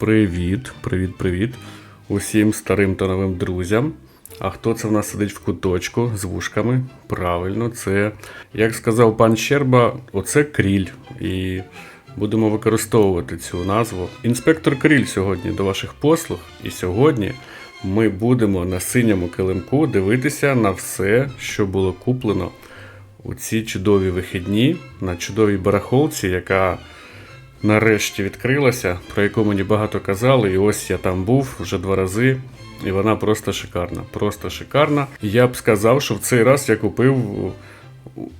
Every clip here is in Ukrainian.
Привіт, привіт, привіт усім старим та новим друзям. А хто це в нас сидить в куточку з вушками? Правильно, це, як сказав пан Щерба, оце кріль. І будемо використовувати цю назву. Інспектор Кріль сьогодні до ваших послуг. І сьогодні ми будемо на синьому килимку дивитися на все, що було куплено у ці чудові вихідні на чудовій барахолці, яка нарешті відкрилася, про яку мені багато казали, і ось я там був вже два рази. І вона просто шикарна. Просто шикарна. Я б сказав, що в цей раз я купив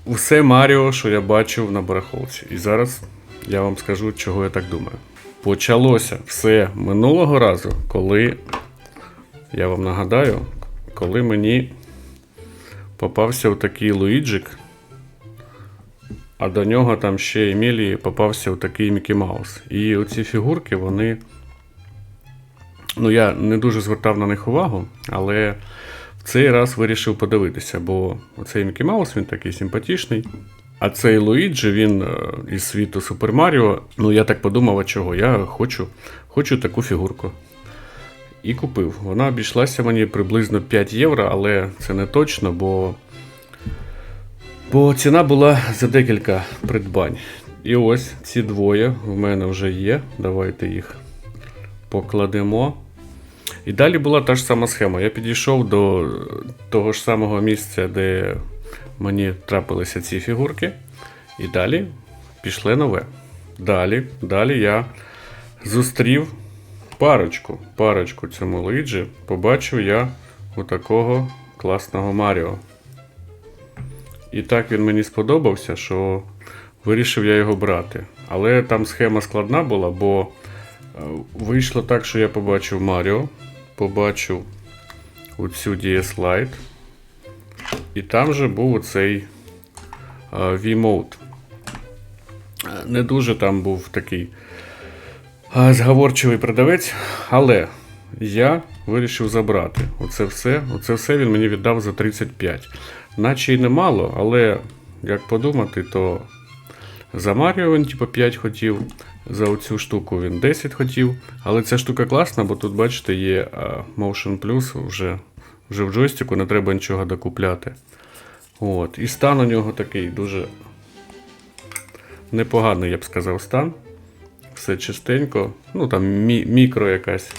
усе Маріо, що я бачив на барахолці. І зараз я вам скажу, чого я так думаю. Почалося все минулого разу, коли я вам нагадаю, коли мені попався такий Луїджик, а до нього там ще Емілії попався такий Мікі Маус. І оці фігурки, вони. Ну, я не дуже звертав на них увагу, але в цей раз вирішив подивитися, бо оцей Мікі Маус він такий симпатичний. А цей Луїджі, він е, із світу Супер Маріо. Ну, я так подумав, а чого? Я хочу, хочу таку фігурку. І купив. Вона обійшлася мені приблизно 5 євро, але це не точно, бо, бо ціна була за декілька придбань. І ось ці двоє в мене вже є. Давайте їх покладемо. І далі була та ж сама схема. Я підійшов до того ж самого місця, де мені трапилися ці фігурки. І далі пішли нове. Далі, далі я зустрів парочку. Парочку цьому Луїджі. Побачив я у такого класного Маріо. І так він мені сподобався, що вирішив я його брати. Але там схема складна була, бо е, вийшло так, що я побачив Маріо, побачив оцю DS Lite, і там же був оцей V-Mode. Е, Не дуже там був такий е, зговорчивий продавець, але я вирішив забрати. Оце все, оце все він мені віддав за 35. Наче й немало, але як подумати, то за Маріо він типу 5 хотів, за оцю штуку він 10 хотів. Але ця штука класна, бо тут, бачите, є Motion Plus вже, вже в джойстику, не треба нічого докупляти. От. І стан у нього такий дуже непоганий, я б сказав, стан. Все чистенько. Ну там мі- мікро якась.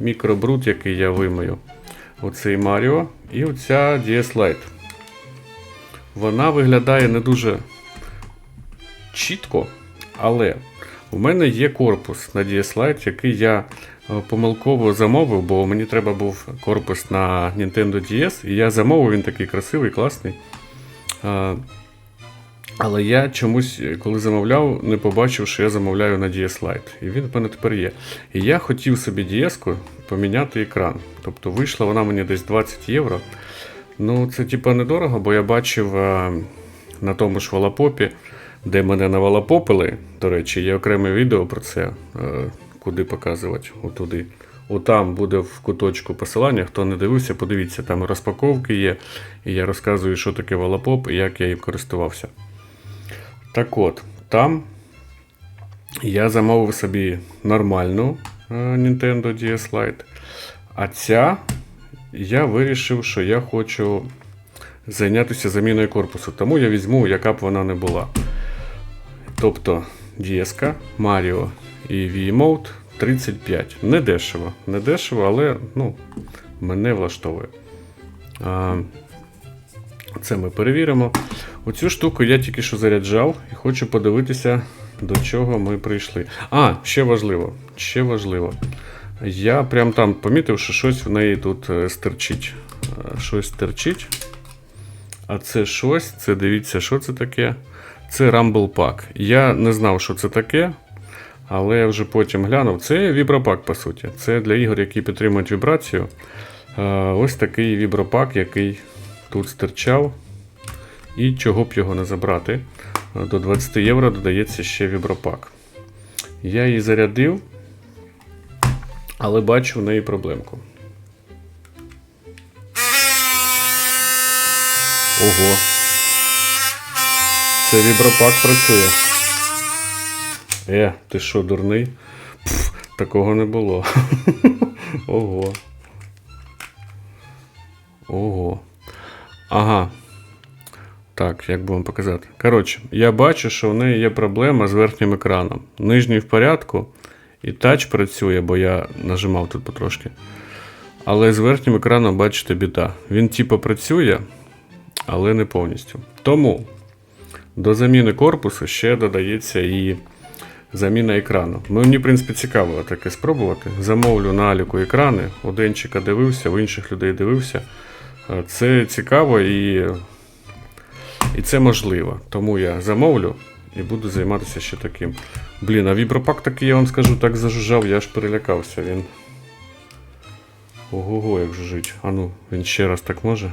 Мікробруд, який я вимию. Оцей Маріо і оця DS Lite. Вона виглядає не дуже чітко, але у мене є корпус на DS Lite, який я е, помилково замовив, бо мені треба був корпус на Nintendo DS, і я замовив, він такий красивий, класний. Але я чомусь, е, коли замовляв, не побачив, що я замовляю на DS Lite. І він в мене тепер є. І я хотів собі DS-ку поміняти екран. Тобто вийшла вона мені десь 20 євро. Ну, це типа недорого, бо я бачив е, на тому ж Валапопі, де мене навалапопили. До речі, є окреме відео про це, е, куди показувати. Отуди. Отам буде в куточку посилання. Хто не дивився, подивіться, там розпаковки є. І я розказую, що таке Валапоп і як я їм користувався. Так от, там я замовив собі нормальну Nintendo DS Lite. А ця я вирішив, що я хочу зайнятися заміною корпусу. Тому я візьму, яка б вона не була. Тобто DS, Mario і V-Mode 35. Не дешево. Не дешево, але ну, мене влаштовує. А, це ми перевіримо. Оцю штуку я тільки що заряджав і хочу подивитися, до чого ми прийшли. А, ще важливо. Ще важливо. Я прям там помітив, що щось в неї тут е, стерчить. Е, Щось стерчить. А це щось, це дивіться, що це таке. Це Rumble Pack. Я не знав, що це таке, але я вже потім глянув. Це вібропак, по суті. Це для ігор, які підтримують вібрацію. Е, Ось такий вібропак, який тут стирчав. І чого б його не забрати. До 20 євро додається ще вібропак. Я її зарядив, але бачу в неї проблемку. Ого. Це вібропак працює. Е, ти що, дурний? Пф, Такого не було. Ого. Ого. Ага. Так, як би вам показати. Коротше, я бачу, що в неї є проблема з верхнім екраном. Нижній в порядку, і тач працює, бо я нажимав тут потрошки. Але з верхнім екраном, бачите, біда. Він типу працює, але не повністю. Тому до заміни корпусу ще додається і заміна екрану. Мені, в принципі, цікаво таке спробувати. Замовлю на Аліку екрани. У Денчика дивився, у інших людей дивився. Е, Це цікаво і, і це можливо. Тому я замовлю і буду займатися ще таким. Блін, а вібропак такий, я вам скажу, так зажужжав, я аж перелякався. Він. Ого-го, як жужить. А ну, він ще раз так може.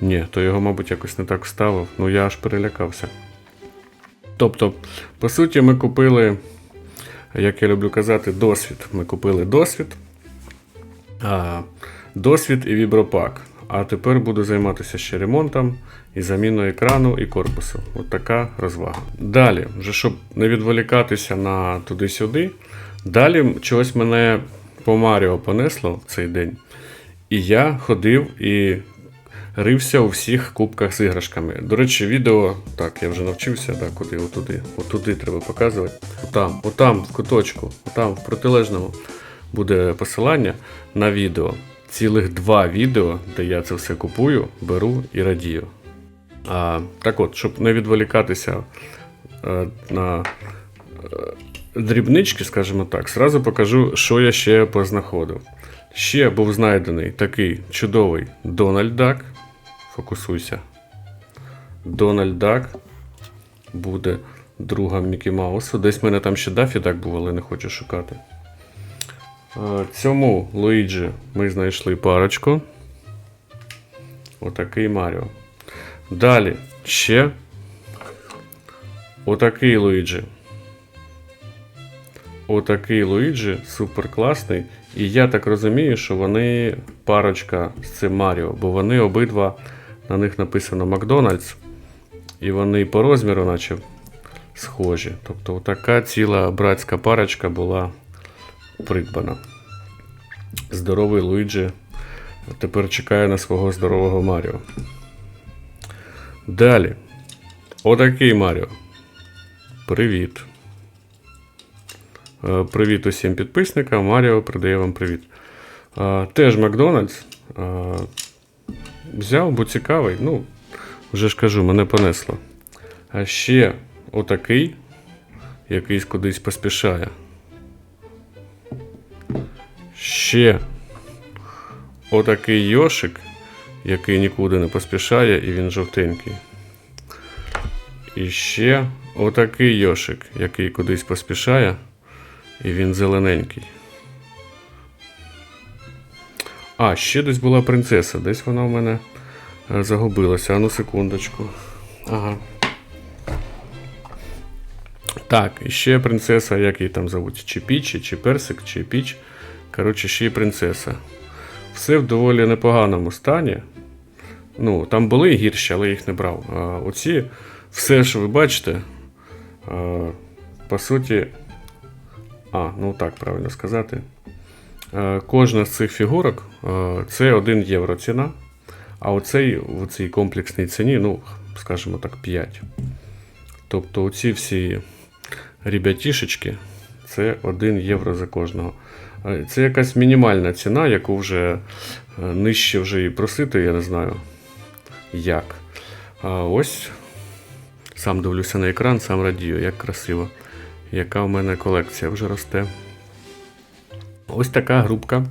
Ні, то його, мабуть, якось не так вставив. Ну я аж перелякався. Тобто, по суті, ми купили, як я люблю казати, досвід. Ми купили досвід, а, досвід і вібропак. А тепер буду займатися ще ремонтом і заміною екрану і корпусу. От така розвага. Далі, вже щоб не відволікатися на туди-сюди. Далі чогось мене по Маріо понесло в цей день. І я ходив і рився у всіх кубках з іграшками. До речі, відео, так, я вже навчився, так, куди, отуди, отуди треба показувати. Отам, отам, в куточку, отам, в протилежному буде посилання на відео. Цілих два відео, де я це все купую, беру і радію. А, так от, щоб не відволікатися е, на е, дрібнички, скажімо так, зразу покажу, що я ще познаходив. Ще був знайдений такий чудовий Дональд Дак. Фокусуйся. Дональд Дак буде другом Мікі Маусу. Десь в мене там ще Дафі Дак був, але не хочу шукати. Е, Цьому Луїджі ми знайшли парочку. Отакий Маріо. Далі ще отакий Луїджі. Отакий Луїджі супер класний. І я так розумію, що вони парочка з цим Маріо, бо вони обидва на них написано Макдональдс, і вони по розміру, наче схожі. Тобто, така ціла братська парочка була придбана. Здоровий Луїджі тепер чекає на свого здорового Маріо. Далі. Отакий Маріо. Привіт. Е, Привіт усім підписникам. Маріо передає вам привіт. Е, Теж Макдональдс. Е, Взяв, бо цікавий. Ну, вже ж кажу, мене понесло. А ще отакий, якийсь кудись поспішає. Ще отакий Йошик, який нікуди не поспішає, і він жовтенький. І ще отакий Йошик, який кудись поспішає, і він зелененький. А, ще десь була принцеса, десь вона в мене е, загубилася. Ану, секундочку. Ага. Так, і ще принцеса, як її там зовуть, чи Пічі, чи Персик, чи Піч. Коротше, ще й принцеса. Все в доволі непоганому стані. Ну, там були і гірші, але їх не брав. А оці, все, що ви бачите, а, по суті. А, ну так правильно сказати. Е, Кожна з цих фігурок е, це 1 євро ціна. А оцей в цій комплексній ціні, ну, скажімо так, 5. Тобто оці всі ребятішечки це 1 євро за кожного. Це якась мінімальна ціна, яку вже е, нижче вже і просити, я не знаю як. А ось сам дивлюся на екран, сам радію, як красиво. Яка в мене колекція вже росте. Ось така групка.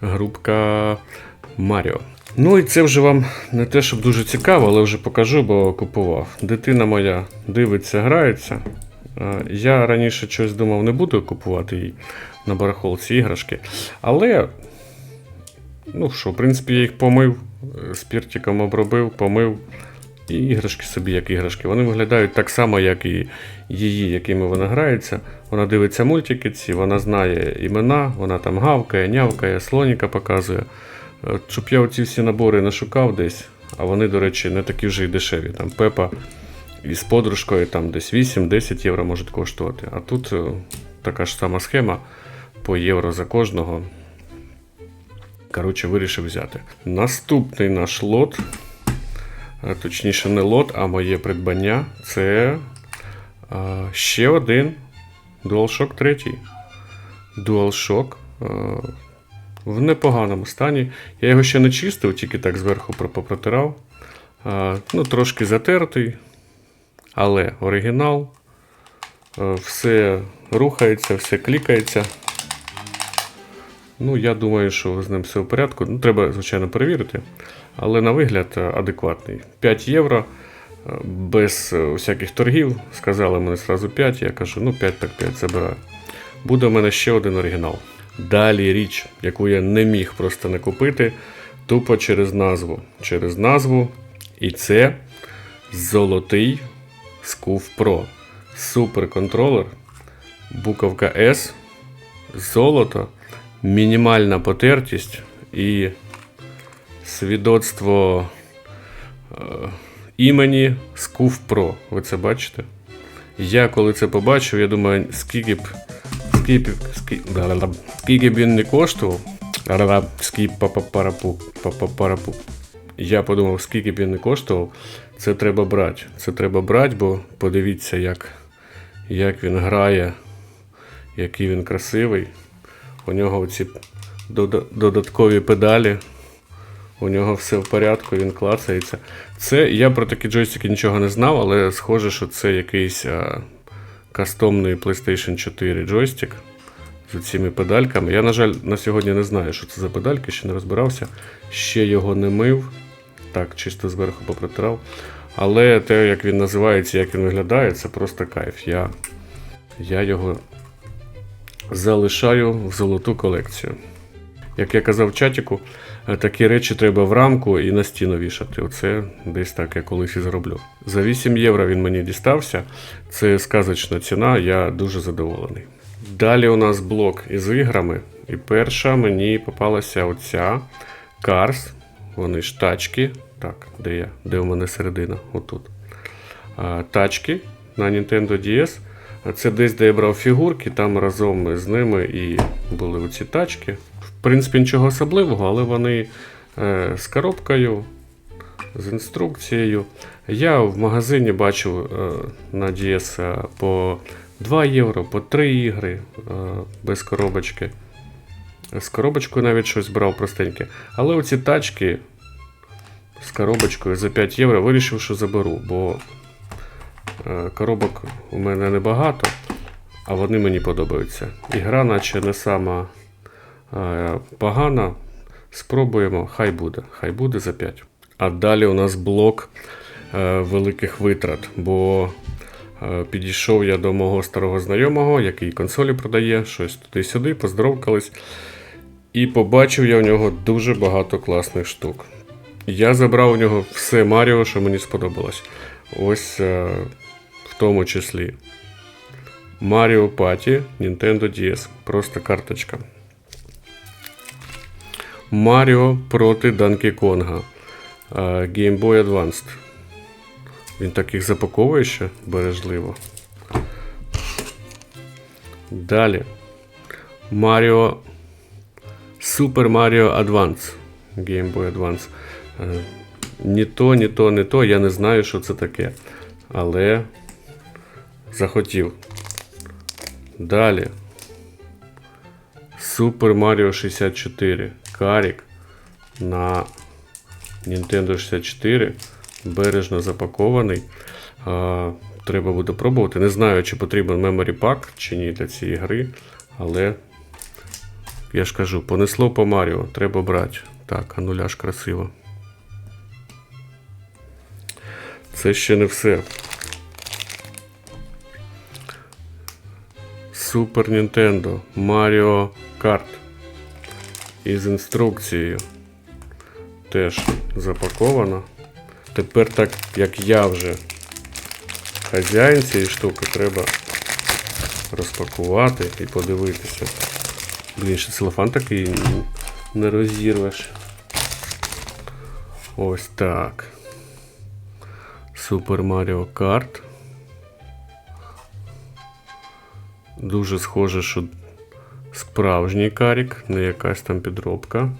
Групка Маріо. Ну і це вже вам не те, щоб дуже цікаво, але вже покажу, бо купував. Дитина моя дивиться, грається. Е, Я раніше щось думав, не буду купувати їй на барахолці іграшки. Але, ну що, в принципі, я їх помив, е, спіртиком обробив, помив. І іграшки собі, як іграшки. Вони виглядають так само, як і її, якими вона грається. Вона дивиться мультики ці, вона знає імена, вона там гавкає, нявкає, слоніка показує. Е, Щоб я оці всі набори не шукав десь, а вони, до речі, не такі вже й дешеві. Там Пепа І з подружкою там десь 8-10 євро можуть коштувати. А тут е, така ж сама схема по євро за кожного. Коротше, вирішив взяти. Наступний наш лот, точніше, не лот, а моє придбання це а, ще один DualShock 3. DualShock в непоганому стані. Я його ще не чистив, тільки так зверху про- попротирав. Ну, трошки затертий, але оригінал. Все рухається, все клікається. Ну, я думаю, що з ним все в порядку. Ну, треба, звичайно, перевірити. Але на вигляд е, адекватний. 5 євро е, без е, всяких торгів. Сказали мені зразу 5, я кажу, ну 5 так 5 забираю. Буде у мене ще один оригінал. Далі річ, яку я не міг просто не купити, тупо через назву. Через назву. І це золотий Scuf Pro. Суперконтролер. Буковка S. Золото мінімальна потертість і свідоцтво е, імені Scuf Pro. Ви це бачите? Я коли це побачив, я думаю, скільки б. Скільки, скільки, б він не коштував. Скіп па-па-парапу, па-па-парапу. Я подумав, скільки б він не коштував, це треба брати. Це треба брати, бо подивіться, як, як він грає, який він красивий. У нього ці додаткові педалі. У нього все в порядку, він клацається. Це я про такі джойстики нічого не знав, але схоже, що це якийсь а, кастомний PlayStation 4 джойстик з цими педальками. Я, на жаль, на сьогодні не знаю, що це за педальки, ще не розбирався. Ще його не мив. Так, чисто зверху попротирав. Але те, як він називається, як він виглядає, це просто кайф. Я, я його залишаю в золоту колекцію. Як я казав в чатіку, е, такі речі треба в рамку і на стіну вішати. Оце десь так я колись і зроблю. За 8 євро він мені дістався. Це сказочна ціна, я дуже задоволений. Далі у нас блок із іграми. І перша мені попалася оця Cars. Вони ж тачки. Так, де я? Де у мене середина? Отут. Тачки на Nintendo DS. Це десь, де я брав фігурки, там разом з ними і були оці тачки. В принципі, нічого особливого, але вони е, з коробкою, з інструкцією. Я в магазині бачив е, на DS е, по 2 євро, по 3 ігри без коробочки. З коробочкою навіть щось брав простеньке. Але оці тачки з коробочкою за 5 євро вирішив, що заберу, бо Е, Коробок у мене небагато, а вони мені подобаються. Ігра, наче не сама е, погана. Спробуємо, хай буде. Хай буде за 5. А далі у нас блок е, великих витрат, бо підійшов я до мого старого знайомого, який консолі продає, щось туди-сюди, поздоровкались. І побачив я у нього дуже багато класних штук. Я забрав у нього все Маріо, що мені сподобалось. Ось е, в тому числі Mario Party Nintendo DS. Просто карточка. Mario проти Donkey Konga. е, Game Boy Advanced. Він так їх запаковує ще бережливо. Далі. Mario Super Mario Advance. Game Boy Advance. Ні то, ні то, ні то. Я не знаю, що це таке. Але захотів. Далі. Super Mario 64. Карік на Nintendo 64. Бережно запакований. А, треба буде пробувати. Не знаю, чи потрібен Memory Pack чи ні для цієї гри. Але я ж кажу, понесло по Маріо, треба брати. Так, а нуля ж красиво. Це ще не все. Super Nintendo Mario Kart із інструкцією. Теж запаковано. Тепер, так як я вже хазяїн цієї штуки, треба розпакувати і подивитися. Блін, ще целофан такий не розірвеш. Ось так. Super Mario Kart. Дуже схоже, що справжній карік, не якась там підробка.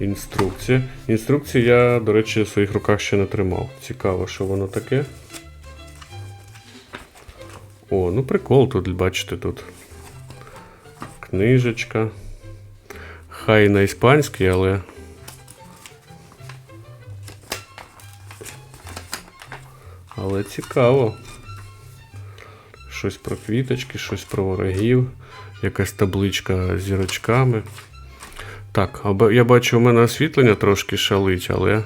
Інструкція. Інструкції я, до речі, в своїх руках ще не тримав. Цікаво, що воно таке. О, ну прикол тут, бачите, тут книжечка. Хай на іспанській, але. Але цікаво. Щось про квіточки, щось про ворогів, якась табличка з зірочками. Так, я бачу, у мене освітлення трошки шалить, але.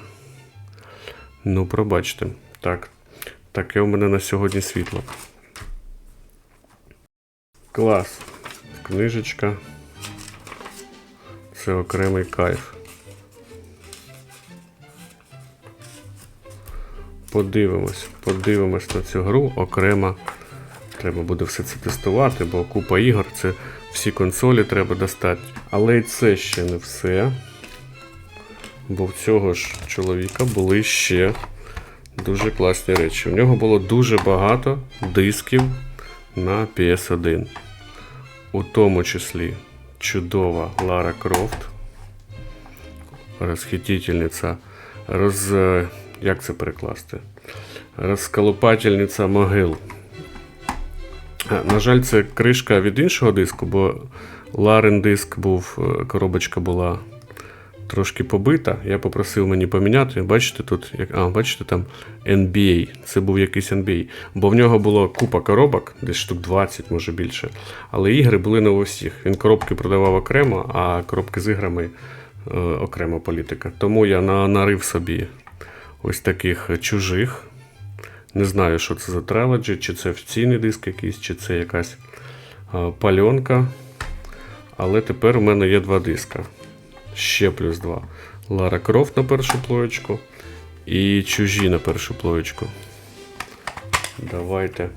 Ну, пробачте. Так. Таке у мене на сьогодні світло. Клас. Книжечка. Це окремий кайф. Подивимось, подивимось на цю гру окремо. Треба буде все це тестувати, бо купа ігор, це всі консолі треба достати. Але і це ще не все. Бо в цього ж чоловіка були ще дуже класні речі. У нього було дуже багато дисків на PS1. У тому числі чудова Лара Крофт, розхитительниця, роз... е, як це перекласти? Розколупательниця могил. На жаль, це кришка від іншого диску, бо Ларин диск був, е, коробочка була трошки побита. Я попросив мені поміняти. Бачите, тут, як, а, бачите, там NBA. Це був якийсь NBA. Бо в нього було купа коробок, десь штук 20, може більше. Але ігри були не у всіх. Він коробки продавав окремо, а коробки з іграми е, окрема політика. Тому я на, нарив собі ось таких чужих. Не знаю, що це за Trilogy, чи це офіційний диск якийсь, чи це якась пальонка. Але тепер у мене є два диска. Ще плюс два. Лара Крофт на першу плоєчку і чужі на першу плоєчку. Давайте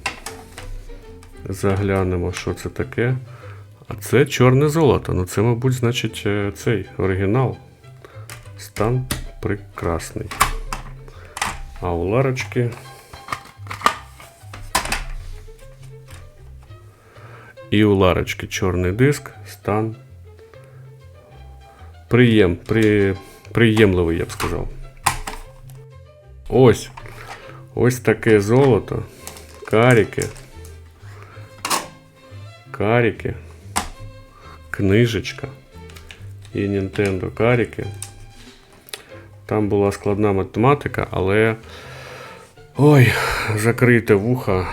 заглянемо, що це таке. А це чорне золото. Ну це, мабуть, значить е, цей оригінал. Стан прекрасний. А у Ларочки. І у Ларочки чорний диск, стан приєм, при, приємливий, я б сказав. Ось. Ось таке золото. Каріки. Каріки. Книжечка. І Nintendo каріки. Там була складна математика, але. Ой, закрийте вуха.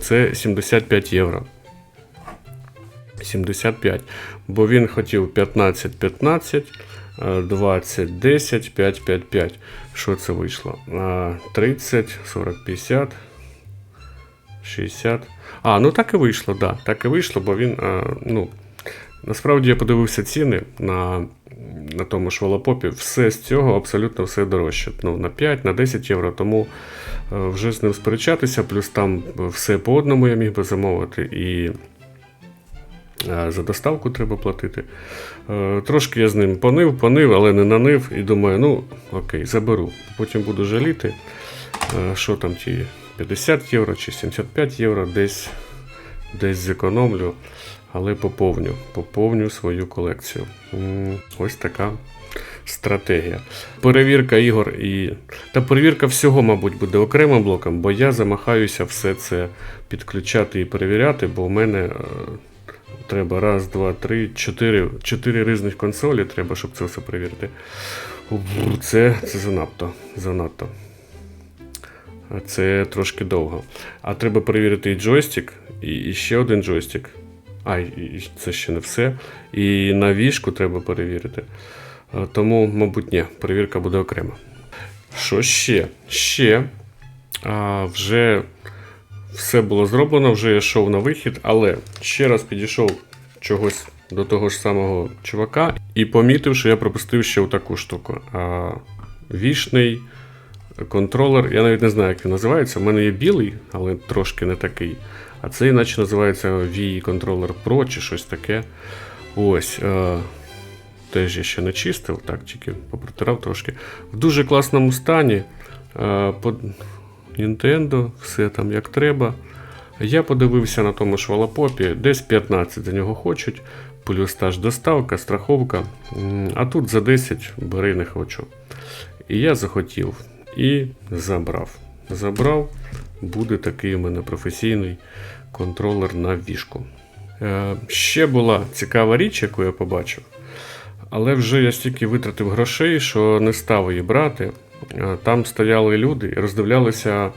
Це 75 євро. 75. Бо він хотів 15, 15, е, 20, 10, 5, 5, 5. Що це вийшло? 30, 40, 50, 60. А, ну так і вийшло, да. Так і вийшло, бо він. е, Ну, насправді я подивився ціни на, на тому ж Волопопі. Все з цього абсолютно все дорожче. Ну, на 5, на 10 євро. Тому е, вже з ним сперечатися, плюс там все по одному я міг би замовити. І Е, За доставку треба платити. Е, Трошки я з ним понив, понив, але не нанив. І думаю, ну окей, заберу. Потім буду жаліти, що там ті 50 євро чи 75 євро, десь, десь зекономлю, але поповню, поповню свою колекцію. Ось така стратегія. Перевірка ігор і. Та перевірка всього, мабуть, буде окремим блоком, бо я замахаюся все це підключати і перевіряти, бо в мене. е, Треба раз, два, три, чотири, чотири різних консолі треба, щоб це все перевірити. Це, це занадто. занадто. Це трошки довго. А треба перевірити і джойстик, і, ще один джойстик. А, це ще не все. І на вішку треба перевірити. Тому, мабуть, ні, перевірка буде окрема. Що ще? Ще а, вже все було зроблено, вже я йшов на вихід, але ще раз підійшов чогось до того ж самого чувака і помітив, що я пропустив ще таку штуку. А, вішний контролер, я навіть не знаю, як він називається. У мене є білий, але трошки не такий. А цей, наче називається Wii Controller Pro чи щось таке. Ось. Е, теж я ще не чистив, так, тільки попротирав трошки. В дуже класному стані. Е, По Nintendo, все там як треба. Я подивився на тому ж Валапопі, десь 15 за нього хочуть, плюс та ж доставка, страховка. А тут за 10 бери не хочу. І я захотів і забрав. Забрав, буде такий у мене професійний контролер на вішку. Е, ще була цікава річ, яку я побачив. Але вже я стільки витратив грошей, що не став її брати. Е, Там стояли люди і роздивлялися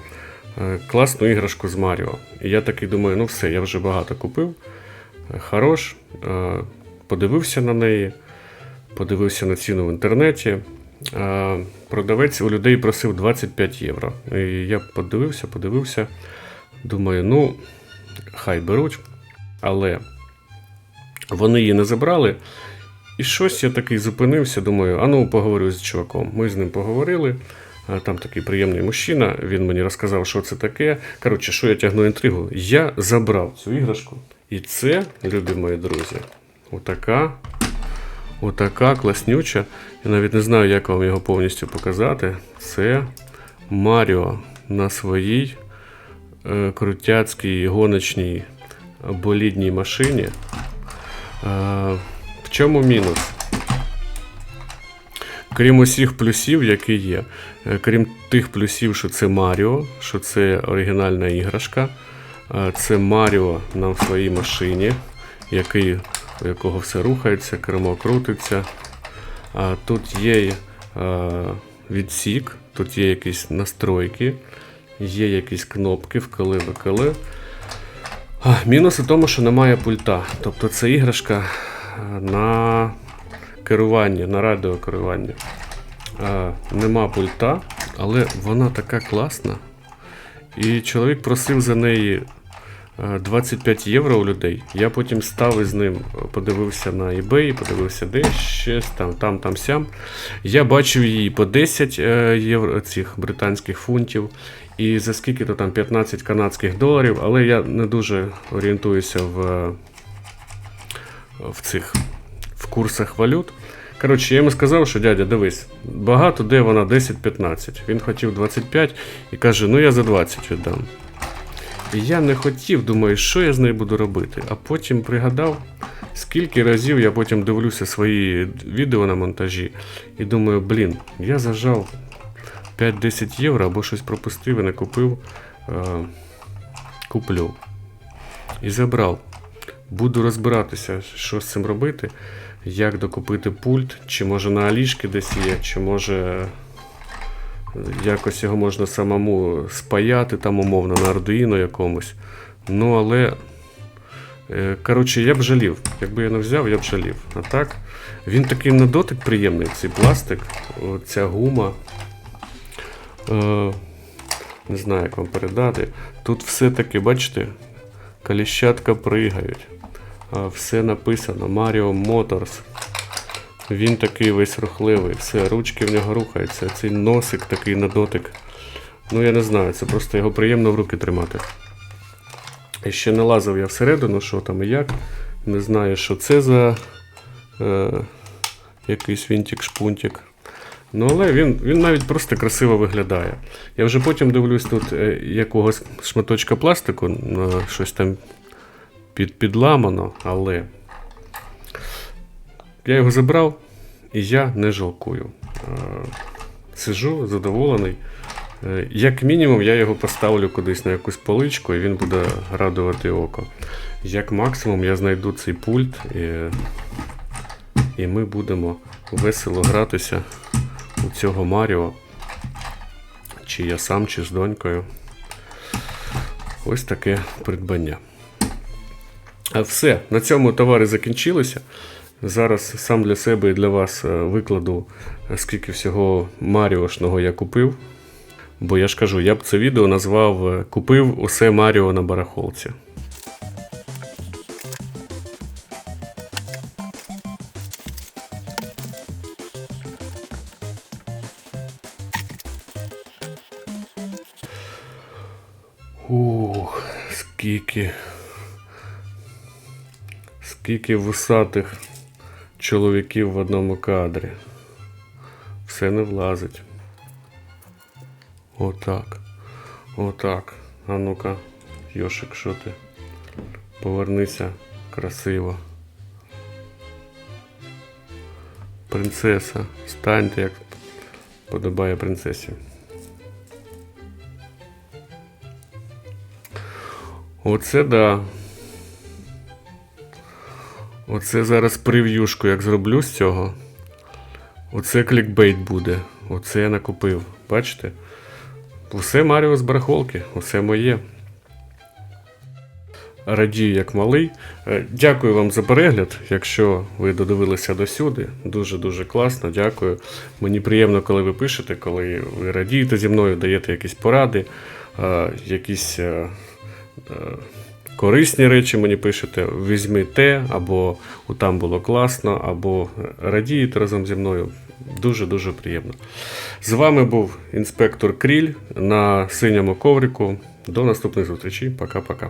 е, класну іграшку з Маріо. І я такий думаю, ну все, я вже багато купив. Хорош. Подивився на неї, подивився на ціну в інтернеті. Е, Продавець у людей просив 25 євро. І я подивився, подивився. Думаю, ну, хай беруть. Але вони її не забрали. І щось я такий зупинився, думаю, а ну поговорю з чуваком. Ми з ним поговорили. Там такий приємний мужчина, він мені розказав, що це таке. Коротше, що я тягну інтригу? Я забрав цю іграшку. І це, любі мої друзі, отака, отака класнюча. Я навіть не знаю, як вам його повністю показати. Це Маріо на своїй е, крутяцькій гоночній болідній машині. Е, в чому мінус? Крім усіх плюсів, які є. Е, Крім тих плюсів, що це Маріо, що це оригінальна іграшка. е, Це Маріо на своїй машині, який, у якого все рухається, кермо крутиться. Тут є е, відсік, тут є якісь настройки, є якісь кнопки а, Мінус у тому, що немає пульта. Тобто це іграшка е, на керування, на радіокерування. Е, Нема пульта, але вона така класна. І чоловік просив за неї 25 євро у людей. Я потім став із ним, е, подивився на eBay, подивився де щось там, там, там, сям. Я бачив її по 10 е, євро цих британських фунтів. І за скільки то там 15 канадських доларів, але я не дуже орієнтуюся в, е, в цих в курсах валют. Коротше, я йому сказав, що дядя, дивись, багато де вона 10-15. Він хотів 25 і каже, ну я за 20 віддам. Я не хотів, думаю, що я з нею буду робити. А потім пригадав, скільки разів я потім дивлюся свої відео на монтажі і думаю, блін, я зажав 5-10 євро або щось пропустив і не купив. Е, куплю. І забрав. Буду розбиратися, що з цим робити, як докупити пульт, чи може на Алішки десь є, чи може якось його можна самому спаяти, там умовно на Arduino якомусь. Ну, але. е, Коротше, я б жалів. Якби я не взяв, я б жалів. А так, він такий на дотик приємний, цей пластик, ця гума. Е, не знаю, як вам передати. Тут все-таки, бачите, коліщатка пригають. Все написано Mario Motors. Він такий весь рухливий, все, ручки в нього рухаються, цей носик такий на дотик. Ну я не знаю, це просто його приємно в руки тримати. І ще не лазив я всередину, що там і як. Не знаю, що це за е, якийсь вінтик-шпунтик. Ну, але він, він навіть просто красиво виглядає. Я вже потім дивлюсь тут е, якогось шматочка пластику, щось там під, підламано, але я його забрав і я не жалкую. Е, Сижу задоволений. Е, Як мінімум, я його поставлю кудись на якусь поличку і він буде радувати око. Як максимум, я знайду цей пульт і, і ми будемо весело гратися у цього Маріо. Чи я сам, чи з донькою. Ось таке придбання. А все, на цьому товари закінчилися. Зараз сам для себе і для вас е, викладу, е, скільки всього Маріошного я купив. Бо я ж кажу, я б це відео назвав е, Купив усе Маріо на барахолці. Ух, скільки. Скільки вусатих чоловіків в одному кадрі. Все не влазить. Отак. Отак. А ну-ка, Йошик, що ти? Повернися красиво. Принцеса, станьте, як подобає принцесі. Оце да. Оце зараз прев'юшку, як зроблю з цього. Оце клікбейт буде. Оце я накупив. Бачите? Усе Маріо з барахолки, усе моє. Радію як малий. Е, Дякую вам за перегляд. Якщо ви додивилися до сюди, дуже-дуже класно, дякую. Мені приємно, коли ви пишете, коли ви радієте зі мною, даєте якісь поради, е, якісь е, корисні речі мені пишете. Візьми те, або там було класно, або радієте разом зі мною. Дуже-дуже приємно. З вами був інспектор Кріль на синьому коврику. До наступних зустрічей. Пока-пока.